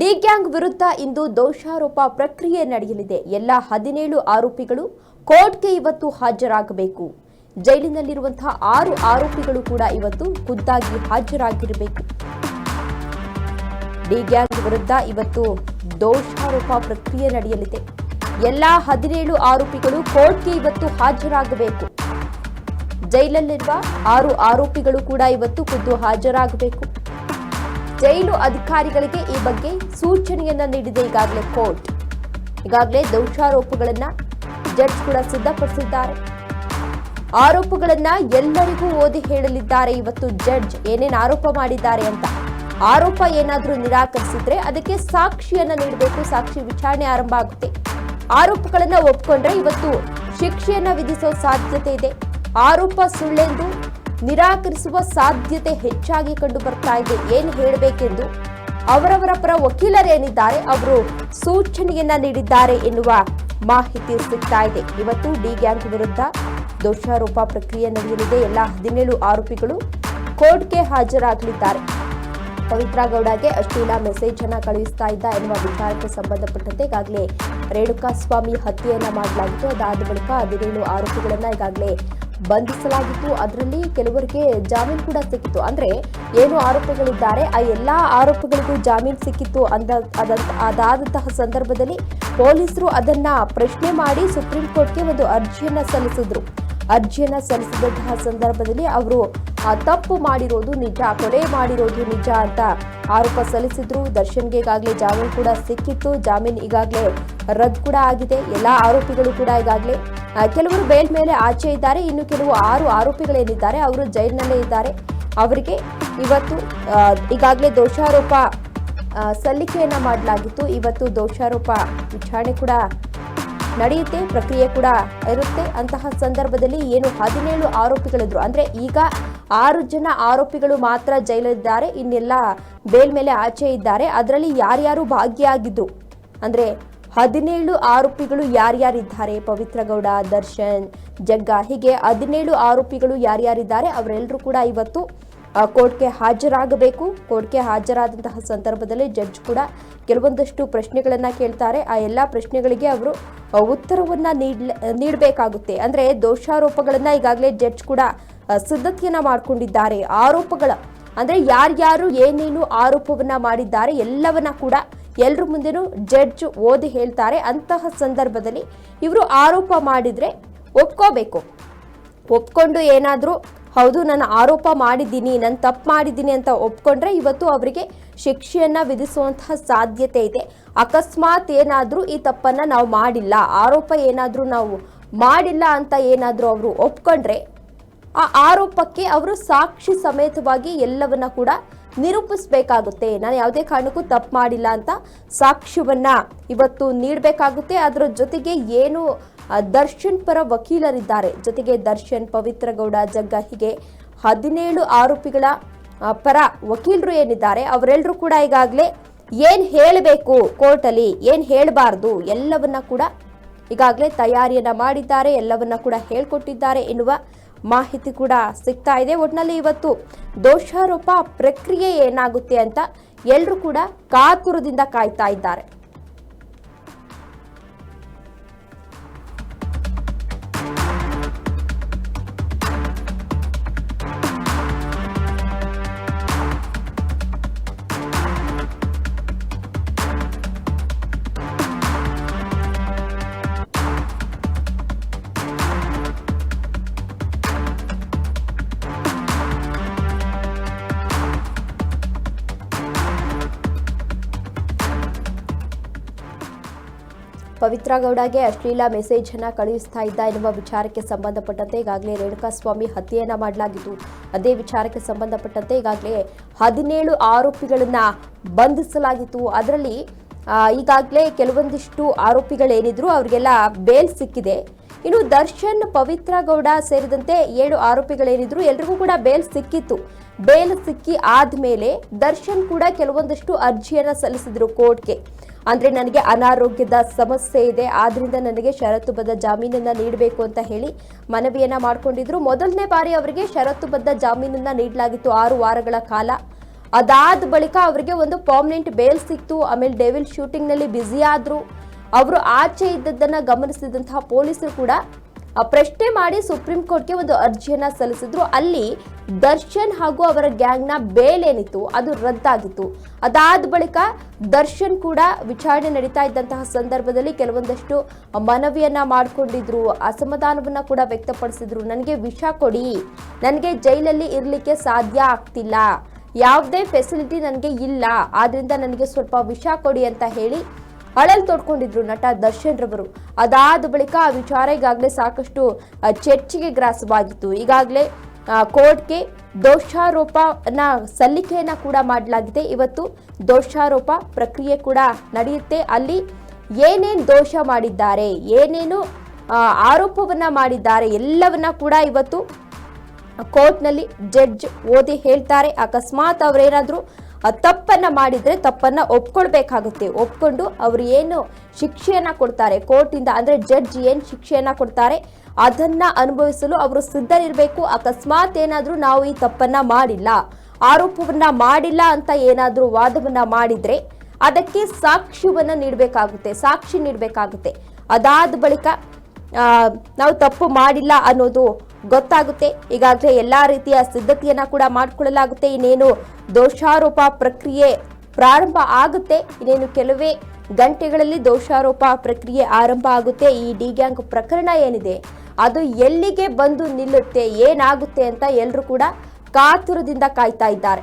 D gang ವಿರುದ್ಧ ಇಂದು ದೋಷಾರೋಪ ಪ್ರಕ್ರಿಯೆ ನಡೆಯಲಿದೆ. ಎಲ್ಲ ಹದಿನೇಳು ಆರೋಪಿಗಳು ಕೋರ್ಟ್ಗೆ ಇವತ್ತು ಹಾಜರಾಗಬೇಕು. ಜೈಲಿನಲ್ಲಿರುವಂತಹ ಆರು ಆರೋಪಿಗಳು ಕೂಡ ಇವತ್ತು ಖುದ್ದಾಗಿ ಹಾಜರಾಗಿರಬೇಕು. ಡಿ ಗ್ಯಾಂಗ್ ವಿರುದ್ಧ ಇವತ್ತು ದೋಷಾರೋಪ ಪ್ರಕ್ರಿಯೆ ನಡೆಯಲಿದೆ. ಎಲ್ಲ ಹದಿನೇಳು ಆರೋಪಿಗಳು ಕೋರ್ಟ್ಗೆ ಇವತ್ತು ಹಾಜರಾಗಬೇಕು. ಜೈಲಲ್ಲಿರುವ ಆರು ಆರೋಪಿಗಳು ಕೂಡ ಇವತ್ತು ಖುದ್ದು ಹಾಜರಾಗಬೇಕು. ಜೈಲು ಅಧಿಕಾರಿಗಳಿಗೆ ಈ ಬಗ್ಗೆ ಸೂಚನೆಯನ್ನ ನೀಡಿದೆ ಈಗಾಗಲೇ ಕೋರ್ಟ್. ಈಗಾಗಲೇ ದೋಷಾರೋಪಗಳನ್ನ ಜಡ್ಜ್ ಕೂಡ ಸಿದ್ಧಪಡಿಸಿದ್ದಾರೆ. ಆರೋಪಗಳನ್ನ ಎಲ್ಲರಿಗೂ ಓದಿ ಹೇಳಲಿದ್ದಾರೆ. ಇವತ್ತು ಜಡ್ಜ್ ಏನೇನು ಆರೋಪ ಮಾಡಿದ್ದಾರೆ ಅಂತ ಆರೋಪ ಏನಾದರೂ ನಿರಾಕರಿಸಿದ್ರೆ ಅದಕ್ಕೆ ಸಾಕ್ಷಿಯನ್ನ ನೀಡಬೇಕು. ಸಾಕ್ಷಿ ವಿಚಾರಣೆ ಆರಂಭ ಆಗುತ್ತೆ. ಆರೋಪಗಳನ್ನ ಒಪ್ಕೊಂಡ್ರೆ ಇವತ್ತು ಶಿಕ್ಷೆಯನ್ನ ವಿಧಿಸೋ ಸಾಧ್ಯತೆ ಇದೆ. ಆರೋಪ ಸುಳ್ಳೆಂದು ನಿರಾಕರಿಸುವ ಸಾಧ್ಯತೆ ಹೆಚ್ಚಾಗಿ ಕಂಡು ಬರ್ತಾ ಇದೆ. ಏನು ಹೇಳಬೇಕೆಂದು ಅವರವರ ಪರ ವಕೀಲರೇನಿದ್ದಾರೆ ಅವರು ಸೂಚನೆಯನ್ನ ನೀಡಿದ್ದಾರೆ ಎನ್ನುವ ಮಾಹಿತಿ ಸಿಗ್ತಾ ಇದೆ. ಇವತ್ತು ಡಿ ಗ್ಯಾಂಗ್ ವಿರುದ್ಧ ದೋಷಾರೋಪ ಪ್ರಕ್ರಿಯೆ ನಡೆಯಲಿದೆ. ಎಲ್ಲ ಹದಿನೇಳು ಆರೋಪಿಗಳು ಕೋರ್ಟ್ಗೆ ಹಾಜರಾಗಲಿದ್ದಾರೆ. ಪವಿತ್ರ ಗೌಡಗೆ ಅಶ್ಲೀಲ ಮೆಸೇಜ್ ಅನ್ನ ಕಳುಹಿಸ್ತಾ ಇದ್ದ ಎನ್ನುವ ವಿಚಾರಕ್ಕೆ ಸಂಬಂಧಪಟ್ಟಂತೆ ಈಗಾಗಲೇ ರೇಣುಕಾ ಸ್ವಾಮಿ ಹತ್ಯೆಯನ್ನ ಮಾಡಲಾಗಿತ್ತು. ಅದಾದ ಬಳಿಕ ಹದಿನೇಳು ಆರೋಪಿಗಳನ್ನ ಈಗಾಗಲೇ ಬಂಧಿಸಲಾಗಿತ್ತು. ಅದರಲ್ಲಿ ಕೆಲವರಿಗೆ ಜಾಮೀನು ಕೂಡ ಸಿಕ್ಕಿತ್ತು. ಅಂದ್ರೆ ಏನು ಆರೋಪಿಗಳಿದ್ದಾರೆ, ಆ ಎಲ್ಲಾ ಆರೋಪಿಗಳಿಗೂ ಜಾಮೀನು ಸಿಕ್ಕಿತ್ತು ಅಂದ ಅದಾದಂತಹ ಸಂದರ್ಭದಲ್ಲಿ ಪೊಲೀಸರು ಅದನ್ನ ಪ್ರಶ್ನೆ ಮಾಡಿ ಸುಪ್ರೀಂ ಕೋರ್ಟ್ಗೆ ಒಂದು ಅರ್ಜಿಯನ್ನ ಸಲ್ಲಿಸಿದ್ರು. ಅರ್ಜಿಯನ್ನ ಸಲ್ಲಿಸಿದಂತಹ ಸಂದರ್ಭದಲ್ಲಿ ಅವರು ತಪ್ಪು ಮಾಡಿರೋದು ನಿಜ ಕೊಲೆ ಮಾಡಿರೋದು ನಿಜ ಅಂತ ಆರೋಪ ಸಲ್ಲಿಸಿದ್ರು. ದರ್ಶನ್ಗೆ ಈಗಾಗಲೇ ಜಾಮೀನು ಕೂಡ ಸಿಕ್ಕಿತ್ತು. ಜಾಮೀನು ಈಗಾಗಲೇ ರದ್ದು ಕೂಡ ಆಗಿದೆ. ಎಲ್ಲ ಆರೋಪಿಗಳು ಕೂಡ ಈಗಾಗಲೇ ಕೆಲವರು ಬೇಲ್ ಮೇಲೆ ಆಚೆ ಇದ್ದಾರೆ. ಇನ್ನು ಕೆಲವು ಆರು ಆರೋಪಿಗಳೇನಿದ್ದಾರೆ, ಅವರು ಜೈಲಿನಲ್ಲೇ ಇದ್ದಾರೆ. ಅವರಿಗೆ ಇವತ್ತು ಈಗಾಗಲೇ ದೋಷಾರೋಪ ಸಲ್ಲಿಕೆಯನ್ನ ಮಾಡಲಾಗಿತ್ತು. ಇವತ್ತು ದೋಷಾರೋಪ ವಿಚಾರಣೆ ಕೂಡ ನಡೆಯುತ್ತೆ, ಪ್ರಕ್ರಿಯೆ ಕೂಡ ಇರುತ್ತೆ. ಅಂತಹ ಸಂದರ್ಭದಲ್ಲಿ ಏನು ಹದಿನೇಳು ಆರೋಪಿಗಳಿದ್ರು. ಅಂದ್ರೆ ಈಗ ಆರು ಜನ ಆರೋಪಿಗಳು ಮಾತ್ರ ಜೈಲಿದ್ದಾರೆ. ಇನ್ನೆಲ್ಲ ಬೇಲ್ ಮೇಲೆ ಆಚೆ ಇದ್ದಾರೆ. ಅದರಲ್ಲಿ ಯಾರ್ಯಾರು ಭಾಗಿಯಾಗಿದ್ರು ಅಂದ್ರೆ ಹದಿನೇಳು ಆರೋಪಿಗಳು ಯಾರ್ಯಾರಿದ್ದಾರೆ? ಪವಿತ್ರ ಗೌಡ ದರ್ಶನ್, ಜಗ್ಗ. ಹೀಗೆ ಹದಿನೇಳು ಆರೋಪಿಗಳು ಯಾರ್ಯಾರಿದ್ದಾರೆ ಅವರೆಲ್ಲರೂ ಕೂಡ ಇವತ್ತು ಕೋರ್ಟ್ಗೆ ಹಾಜರಾಗಬೇಕು. ಕೋರ್ಟ್ಗೆ ಹಾಜರಾದಂತಹ ಸಂದರ್ಭದಲ್ಲಿ ಜಡ್ಜ್ ಕೂಡ ಕೆಲವೊಂದಷ್ಟು ಪ್ರಶ್ನೆಗಳನ್ನ ಕೇಳ್ತಾರೆ. ಆ ಎಲ್ಲ ಪ್ರಶ್ನೆಗಳಿಗೆ ಅವರು ಉತ್ತರವನ್ನ ನೀಡಬೇಕಾಗುತ್ತೆ. ಅಂದ್ರೆ ದೋಷಾರೋಪಗಳನ್ನ ಈಗಾಗಲೇ ಜಡ್ಜ್ ಕೂಡ ಸಿದ್ಧತೆಯನ್ನು ಮಾಡ್ಕೊಂಡಿದ್ದಾರೆ. ಆರೋಪಗಳ, ಅಂದ್ರೆ ಯಾರ್ಯಾರು ಏನೇನು ಆರೋಪವನ್ನ ಮಾಡಿದ್ದಾರೆ ಎಲ್ಲವನ್ನ ಕೂಡ ಎಲ್ರ ಮುಂದೆನೂ ಜಡ್ಜ್ ಓದಿ ಹೇಳ್ತಾರೆ. ಅಂತಹ ಸಂದರ್ಭದಲ್ಲಿ ಇವರು ಆರೋಪ ಮಾಡಿದ್ರೆ ಒಪ್ಕೋಬೇಕು. ಒಪ್ಕೊಂಡು ಏನಾದರೂ ಹೌದು, ನಾನು ಆರೋಪ ಮಾಡಿದ್ದೀನಿ, ನಾನು ತಪ್ಪು ಮಾಡಿದ್ದೀನಿ ಅಂತ ಒಪ್ಕೊಂಡ್ರೆ ಇವತ್ತು ಅವರಿಗೆ ಶಿಕ್ಷೆಯನ್ನ ವಿಧಿಸುವಂತಹ ಸಾಧ್ಯತೆ ಇದೆ. ಅಕಸ್ಮಾತ್ ಏನಾದರೂ ಈ ತಪ್ಪನ್ನು ನಾವು ಮಾಡಿಲ್ಲ, ಆರೋಪ ಏನಾದರೂ ನಾವು ಮಾಡಿಲ್ಲ ಅಂತ ಏನಾದರೂ ಅವರು ಒಪ್ಕೊಂಡ್ರೆ, ಆ ಆರೋಪಕ್ಕೆ ಅವರು ಸಾಕ್ಷಿ ಸಮೇತವಾಗಿ ಎಲ್ಲವನ್ನ ಕೂಡ ನಿರೂಪಿಸಬೇಕಾಗುತ್ತೆ. ನಾನು ಯಾವುದೇ ಕಾರಣಕ್ಕೂ ತಪ್ಪು ಮಾಡಿಲ್ಲ ಅಂತ ಸಾಕ್ಷ್ಯವನ್ನು ಇವತ್ತು ನೀಡಬೇಕಾಗುತ್ತೆ. ಅದರ ಜೊತೆಗೆ ಏನು ದರ್ಶನ್ ಪರ ವಕೀಲರಿದ್ದಾರೆ. ಜೊತೆಗೆ ದರ್ಶನ್ ಪವಿತ್ರ ಗೌಡ ಜಗ್ಗ ಹೀಗೆ ಹದಿನೇಳು ಆರೋಪಿಗಳ ಪರ ವಕೀಲರು ಏನಿದ್ದಾರೆ ಅವರೆಲ್ಲರೂ ಕೂಡ ಈಗಾಗಲೇ ಏನು ಹೇಳಬೇಕು ಕೋರ್ಟಲ್ಲಿ, ಏನು ಹೇಳಬಾರ್ದು, ಎಲ್ಲವನ್ನ ಕೂಡ ಈಗಾಗಲೇ ತಯಾರಿಯನ್ನ ಮಾಡಿದ್ದಾರೆ, ಎಲ್ಲವನ್ನ ಕೂಡ ಹೇಳ್ಕೊಟ್ಟಿದ್ದಾರೆ ಎನ್ನುವ ಮಾಹಿತಿ ಕೂಡ ಸಿಗ್ತಾ ಇದೆ. ಒಟ್ಟಿನಲ್ಲಿ ಇವತ್ತು ದೋಷಾರೋಪ ಪ್ರಕ್ರಿಯೆ ಏನಾಗುತ್ತೆ ಅಂತ ಎಲ್ಲರೂ ಕೂಡ ಕಾತುರದಿಂದ ಕಾಯ್ತಾ ಇದ್ದಾರೆ. ಪವಿತ್ರ ಗೌಡಗೆ ಅಶ್ಲೀಲ ಮೆಸೇಜ್ ಅನ್ನ ಕಳುಹಿಸ್ತಾ ಇದ್ದ ಎನ್ನುವ ವಿಚಾರಕ್ಕೆ ಸಂಬಂಧಪಟ್ಟಂತೆ ಈಗಾಗಲೇ ರೇಣುಕಾಸ್ವಾಮಿ ಹತ್ಯೆಯನ್ನ ಮಾಡಲಾಗಿತ್ತು ಅದೇ ವಿಚಾರಕ್ಕೆ ಸಂಬಂಧಪಟ್ಟಂತೆ ಈಗಾಗಲೇ ಹದಿನೇಳು ಆರೋಪಿಗಳನ್ನ ಬಂಧಿಸಲಾಗಿತ್ತು. ಅದರಲ್ಲಿ ಈಗಾಗಲೇ ಕೆಲವೊಂದಿಷ್ಟು ಆರೋಪಿಗಳೇನಿದ್ರು ಅವರಿಗೆಲ್ಲ ಬೇಲ್ ಸಿಕ್ಕಿದೆ. ಇನ್ನು ದರ್ಶನ್, ಪವಿತ್ರ ಗೌಡ ಸೇರಿದಂತೆ ಏಳು ಆರೋಪಿಗಳೇನಿದ್ರು ಎಲ್ರಿಗೂ ಕೂಡ ಬೇಲ್ ಸಿಕ್ಕಿತ್ತು. ಬೇಲ್ ಸಿಕ್ಕಿ ಆದ್ಮೇಲೆ ದರ್ಶನ್ ಕೂಡ ಕೆಲವೊಂದಷ್ಟು ಅರ್ಜಿಯನ್ನ ಸಲ್ಲಿಸಿದ್ರು ಕೋರ್ಟ್ಗೆ. ಅಂದ್ರೆ ನನಗೆ ಅನಾರೋಗ್ಯದ ಸಮಸ್ಯೆ ಇದೆ, ಆದ್ರಿಂದ ನನಗೆ ಷರತ್ತುಬದ್ಧ ಜಾಮೀನನ್ನ ನೀಡಬೇಕು ಅಂತ ಹೇಳಿ ಮನವಿಯನ್ನ ಮಾಡ್ಕೊಂಡಿದ್ರು. ಮೊದಲನೇ ಬಾರಿ ಅವರಿಗೆ ಷರತ್ತುಬದ್ಧ ಜಾಮೀನನ್ನ ನೀಡಲಾಗಿತ್ತು ಆರು ವಾರಗಳ ಕಾಲ. ಅದಾದ ಬಳಿಕ ಅವರಿಗೆ ಒಂದು ಪರ್ಮನೆಂಟ್ ಬೇಲ್ ಸಿಕ್ತು. ಆಮೇಲೆ ಡೆವಿಲ್ ಶೂಟಿಂಗ್ನಲ್ಲಿ ಬ್ಯುಸಿ ಆದ್ರು. ಅವರು ಆಚೆ ಇದ್ದದ್ದನ್ನ ಗಮನಿಸಿದಂತಹ ಪೊಲೀಸರು ಕೂಡ ಪ್ರಶ್ನೆ ಮಾಡಿ ಸುಪ್ರೀಂ ಕೋರ್ಟ್ಗೆ ಒಂದು ಅರ್ಜಿಯನ್ನ ಸಲ್ಲಿಸಿದ್ರು. ಅಲ್ಲಿ ದರ್ಶನ್ ಹಾಗೂ ಅವರ ಗ್ಯಾಂಗ್ನ ಬೇಲ್ ಏನಿತ್ತು ಅದು ರದ್ದಾಗಿತ್ತು. ಅದಾದ ಬಳಿಕ ದರ್ಶನ್ ಕೂಡ ವಿಚಾರಣೆ ನಡೀತಾ ಇದ್ದಂತಹ ಸಂದರ್ಭದಲ್ಲಿ ಕೆಲವೊಂದಷ್ಟು ಮನವಿಯನ್ನ ಮಾಡಿಕೊಂಡಿದ್ರು, ಅಸಮಾಧಾನವನ್ನ ಕೂಡ ವ್ಯಕ್ತಪಡಿಸಿದ್ರು. ನನಗೆ ವಿಷ ಕೊಡಿ, ನನಗೆ ಜೈಲಲ್ಲಿ ಇರಲಿಕ್ಕೆ ಸಾಧ್ಯ ಆಗ್ತಿಲ್ಲ. ಯಾವುದೇ ಫೆಸಿಲಿಟಿ ನನಗೆ ಇಲ್ಲ, ಆದ್ರಿಂದ ನನಗೆ ಸ್ವಲ್ಪ ವಿಷ ಕೊಡಿ ಅಂತ ಹೇಳಿ ಅಳಲ್ ತೊಡ್ಕೊಂಡಿದ್ರು ನಟ ದರ್ಶನ್ ರವರು ಅದಾದ ಬಳಿಕ ಆ ವಿಚಾರ ಈಗಾಗಲೇ ಸಾಕಷ್ಟು ಚರ್ಚೆಗೆ ಗ್ರಾಸವಾಗಿತ್ತು. ಈಗಾಗಲೇ ಕೋರ್ಟ್ಗೆ ದೋಷಾರೋಪನ ಸಲ್ಲಿಕೆಯನ್ನು ಕೂಡ ಮಾಡಲಾಗಿದೆ. ಇವತ್ತು ದೋಷಾರೋಪ ಪ್ರಕ್ರಿಯೆ ಕೂಡ ನಡೆಯುತ್ತೆ. ಅಲ್ಲಿ ಏನೇನು ದೋಷ ಮಾಡಿದ್ದಾರೆ, ಏನೇನು ಆರೋಪವನ್ನ ಮಾಡಿದ್ದಾರೆ ಎಲ್ಲವನ್ನ ಕೂಡ ಇವತ್ತು ಕೋರ್ಟ್ನಲ್ಲಿ ಜಡ್ಜ್ ಓದಿ ಹೇಳ್ತಾರೆ. ಅಕಸ್ಮಾತ್ ಅವರೇನಾದ್ರೂ ತಪ್ಪನ್ನ ಮಾಡಿದ್ರೆ ತಪ್ಪನ್ನ ಒಪ್ಕೊಳ್ಬೇಕಾಗುತ್ತೆ. ಒಪ್ಕೊಂಡು ಅವರು ಏನು ಶಿಕ್ಷೆಯನ್ನ ಕೊಡ್ತಾರೆ, ಕೋರ್ಟಿಂದ ಅಂದ್ರೆ ಜಡ್ಜ್ ಏನು ಶಿಕ್ಷೆಯನ್ನ ಕೊಡ್ತಾರೆ, ಅದನ್ನ ಅನುಭವಿಸಲು ಅವರು ಸಿದ್ಧರಿರಬೇಕು. ಅಕಸ್ಮಾತ್ ಏನಾದರೂ ನಾವು ಈ ತಪ್ಪನ್ನ ಮಾಡಿಲ್ಲ, ಆರೋಪವನ್ನ ಮಾಡಿಲ್ಲ ಅಂತ ಏನಾದರೂ ವಾದವನ್ನ ಮಾಡಿದ್ರೆ ಅದಕ್ಕೆ ಸಾಕ್ಷ್ಯವನ್ನ ನೀಡಬೇಕಾಗುತ್ತೆ, ಸಾಕ್ಷಿ ನೀಡಬೇಕಾಗುತ್ತೆ. ಅದಾದ ಬಳಿಕ ನಾವು ತಪ್ಪು ಮಾಡಿಲ್ಲ ಅನ್ನೋದು ಗೊತ್ತಾಗುತ್ತೆ. ಈಗಾಗಲೇ ಎಲ್ಲಾ ರೀತಿಯ ಸಿದ್ಧತೆಯನ್ನ ಕೂಡ ಮಾಡಿಕೊಳ್ಳಲಾಗುತ್ತೆ. ಇನ್ನೇನು ದೋಷಾರೋಪ ಪ್ರಕ್ರಿಯೆ ಪ್ರಾರಂಭ ಆಗುತ್ತೆ. ಇನ್ನೇನು ಕೆಲವೇ ಗಂಟೆಗಳಲ್ಲಿ ದೋಷಾರೋಪ ಪ್ರಕ್ರಿಯೆ ಆರಂಭ ಆಗುತ್ತೆ. ಈ ಡಿ ಗ್ಯಾಂಗ್ ಪ್ರಕರಣ ಏನಿದೆ? ಅದು ಎಲ್ಲಿಗೆ ಬಂದು ನಿಲ್ಲುತ್ತೆ? ಏನಾಗುತ್ತೆ ಅಂತ ಎಲ್ಲರೂ ಕೂಡ ಕಾತುರದಿಂದ ಕಾಯ್ತಾ ಇದ್ದಾರೆ.